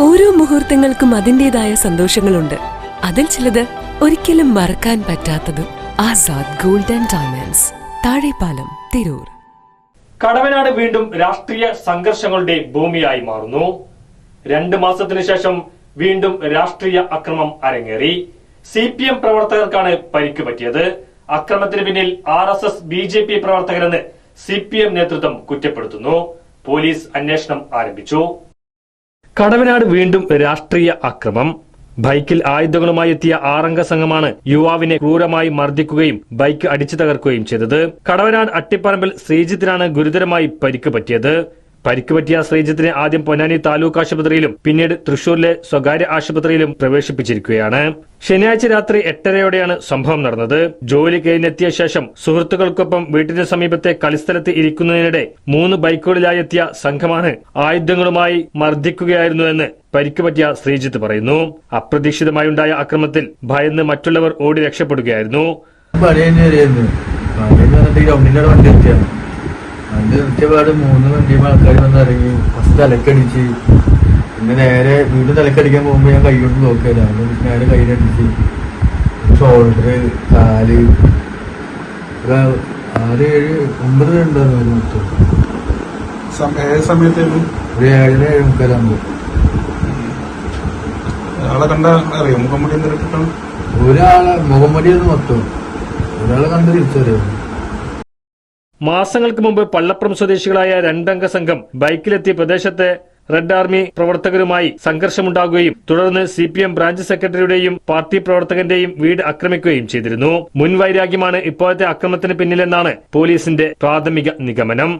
മുഹൂർത്തങ്ങൾക്കും അതിന്റേതായ സന്തോഷങ്ങളുണ്ട്. അതിൽ ചിലത് ഒരിക്കലും മറക്കാൻ പറ്റാത്തതും ആസാദ് ഗോൾഡൻ ഡയമണ്ട്സ് താഴെപ്പാലം തിരൂർ. കടവനാട് വീണ്ടും രാഷ്ട്രീയ സംഘർഷങ്ങളുടെ ഭൂമിയായി മാറുന്നു. രണ്ട് മാസത്തിനു ശേഷം വീണ്ടും രാഷ്ട്രീയ അക്രമം അരങ്ങേറി. സി പി എം പ്രവർത്തകർക്കാണ് പരിക്ക് പറ്റിയത്. അക്രമത്തിന് പിന്നിൽ R S S B J P പ്രവർത്തകരെന്ന് C P M നേതൃത്വം കുറ്റപ്പെടുത്തുന്നു. പോലീസ് അന്വേഷണം ആരംഭിച്ചു. കടവനാട് വീണ്ടും രാഷ്ട്രീയ അക്രമം. ബൈക്കിൽ ആയുധങ്ങളുമായി എത്തിയ ആറംഗ സംഘമാണ് യുവാവിനെ ക്രൂരമായി മർദ്ദിക്കുകയും ബൈക്ക് അടിച്ചു തകർക്കുകയും ചെയ്തത്. കടവനാട് അട്ടിപ്പറമ്പിൽ ശ്രീജിത്തിനാണ് ഗുരുതരമായി പരിക്ക് പറ്റിയത്. പരിക്ക് പറ്റിയ ശ്രീജിത്തിനെ ആദ്യം പൊന്നാനി താലൂക്ക് ആശുപത്രിയിലും പിന്നീട് തൃശൂരിലെ സ്വകാര്യ ആശുപത്രിയിലും പ്രവേശിപ്പിച്ചിരിക്കുകയാണ്. ശനിയാഴ്ച രാത്രി എട്ടരയോടെയാണ് സംഭവം നടന്നത്. ജോലി കഴിഞ്ഞെത്തിയ ശേഷം സുഹൃത്തുക്കൾക്കൊപ്പം വീട്ടിന് സമീപത്തെ കളിസ്ഥലത്ത് ഇരിക്കുന്നതിനിടെ മൂന്ന് ബൈക്കുകളിലായി എത്തിയ സംഘമാണ് ആയുധങ്ങളുമായി മർദ്ദിക്കുകയായിരുന്നുവെന്ന് പരിക്ക് പറ്റിയ ശ്രീജിത്ത് പറയുന്നു. അപ്രതീക്ഷിതമായുണ്ടായ അക്രമത്തിൽ ഭയന്ന് മറ്റുള്ളവർ ഓടി രക്ഷപ്പെടുകയായിരുന്നു. വണ്ടി നിർത്തിയപാട് മൂന്ന് വണ്ടിയും ആൾക്കാർ വന്ന് ഇറങ്ങി. ഫസ്റ്റ് തലക്കടിച്ച്. പിന്നെ നേരെ വീണ്ടും തലക്കടിക്കാൻ പോകുമ്പോൾ ഞാൻ കൈ കൊണ്ട് നോക്കിയല്ല നേരെ കൈയിലടിച്ച് ഷോൾഡർ കാൽ. ആറ് ഏഴ് ഒമ്പത് ഉണ്ടായിരുന്നു മൊത്തം. ഏത് സമയത്തായിരുന്നു ഒരു ഏഴര ഏഴ് മുക്കാലാകുമ്പോൾ ഒരാളെ കണ്ട അറിയോ? മുഖംമുടി എന്തെങ്കിലും ഒരാളെ മുഖംമടിയൊന്നും മൊത്തം. ഒരാളെ കണ്ട് തിരിച്ചറിയാം. മാസങ്ങൾക്ക് മുമ്പ് പള്ളപ്പുറം സ്വദേശികളായ രണ്ടംഗ സംഘം ബൈക്കിലെത്തിയ പ്രദേശത്തെ റെഡ് ആർമി പ്രവർത്തകരുമായി സംഘർഷമുണ്ടാകുകയും തുടർന്ന് സി പി എം ബ്രാഞ്ച് സെക്രട്ടറിയുടെയും പാർട്ടി പ്രവർത്തകന്റെയും വീട് ആക്രമിക്കുകയും ചെയ്തിരുന്നു. മുൻവൈരാഗ്യമാണ് ഇപ്പോഴത്തെ അക്രമത്തിന് പിന്നിലെന്നാണ് പോലീസിന്റെ പ്രാഥമിക നിഗമനം.